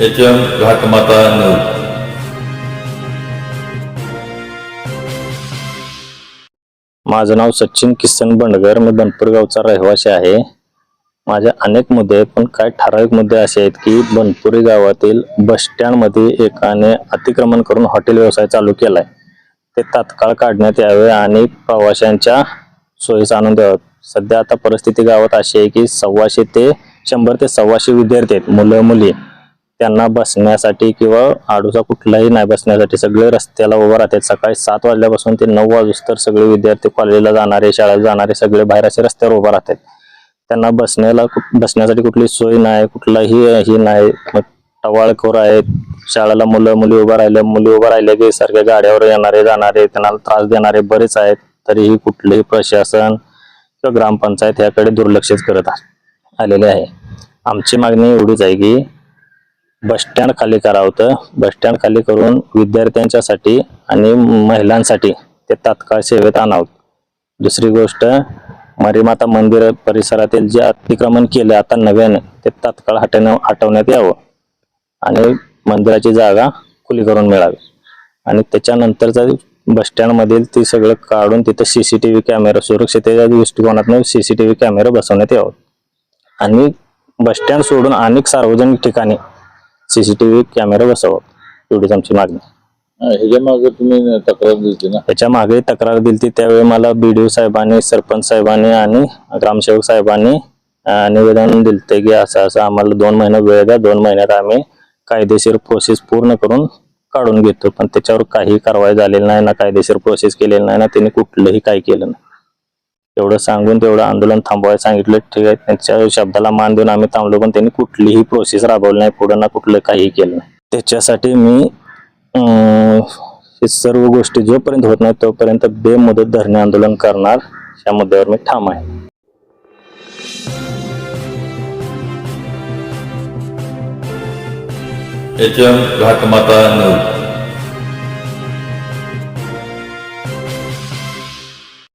H M घाटमाता news माझं नाव सचिन किसन बंडगर. मी बनपूर गावचा रहिवासी आहे. माझ्या अनेक मुद्दे आहेत पण काही ठराविक मुद्दे असे आहेत की बनपुरी गावातील बस स्टँडमध्ये एकाने अतिक्रमण करून हॉटेल व्यवसाय चालू केलाय. ते तात्काळ काढण्यात यावे आणि प्रवाशांच्या सोयीचा आणून द्यावं सध्या आता परिस्थिती गावात अशी आहे की सव्वाशे ते शंभर ते सव्वाशे विद्यार्थी आहेत मुलं मुली. त्यांना बसण्यासाठी किंवा आडूचा कुठलाही नाही बसण्यासाठी सगळे रस्त्याला उभं राहतात. सकाळी सात वाजल्यापासून ते नऊ वाजूस्तर सगळे विद्यार्थी कॉलेजला जाणारे शाळेला जाणारे सगळे बाहेर असे रस्त्यावर उभं राहतात. त्यांना बसण्याला बसण्यासाठी कुठली सोय नाही कुठलाही ही नाही. मग टवाळखोर आहेत. शाळेला मुलं मुली उभं राहिल्या मुली उभं राहिल्या की सारख्या गाड्यावर येणारे जाणारे त्यांना त्रास देणारे बरेच आहेत. तरीही कुठलेही प्रशासन किंवा ग्रामपंचायत याकडे दुर्लक्षित करत आलेले आहे. आमची मागणी एवढीच आहे की बसस्टँड खाली करावं होतं. बस खाली करून विद्यार्थ्यांच्यासाठी आणि महिलांसाठी ते तात्काळ सेवेत आणावं दुसरी गोष्ट मरीमाता मंदिर परिसरातील जे अतिक्रमण केले आता नव्याने ते तात्काळ हटवण्या हटवण्यात यावं. आणि मंदिराची जागा खुली करून मिळावी. आणि त्याच्यानंतरचा बसस्टँडमधील ती सगळं काढून तिथं C C T V camera सुरक्षितेच्या दृष्टिकोनातून C C T V camera बसवण्यात यावं. आणि बसस्टँड सोडून अनेक सार्वजनिक ठिकाणी सीसीटीव्ही कॅमेरा बसवावं एवढीच आमची मागणी. ह्याच्या मागे तुम्ही तक्रार दिली ना? त्याच्यामागे तक्रार दिली त्यावेळी मला बीडीओ साहेबांनी सरपंच साहेबांनी आणि ग्रामसेवक साहेबांनी निवेदन दिलते की असं असं आम्हाला दोन महिने वेळ द्या दोन महिन्यात आम्ही कायदेशीर प्रोसेस पूर्ण करून काढून घेतो. पण त्याच्यावर काही कारवाई झालेली नाही ना कायदेशीर प्रोसेस केलेली नाही ना त्यांनी कुठलंही काही केलं नाही. तेवढं सांगून तेवढं आंदोलन थांबवायला सांगितलं. ठीक आहे त्यांच्या शब्दाला मान देऊन आम्ही थांबलो पण त्यांनी कुठलीही प्रोसेस राबवली नाही. पुढं ना कुठलं काही केलं नाही. त्याच्यासाठी मी हे सर्व गोष्टी जोपर्यंत होत नाही तोपर्यंत बेमुदत धरणे आंदोलन करणार. या मुद्द्यावर मी ठाम आहे. H M घाटमाता news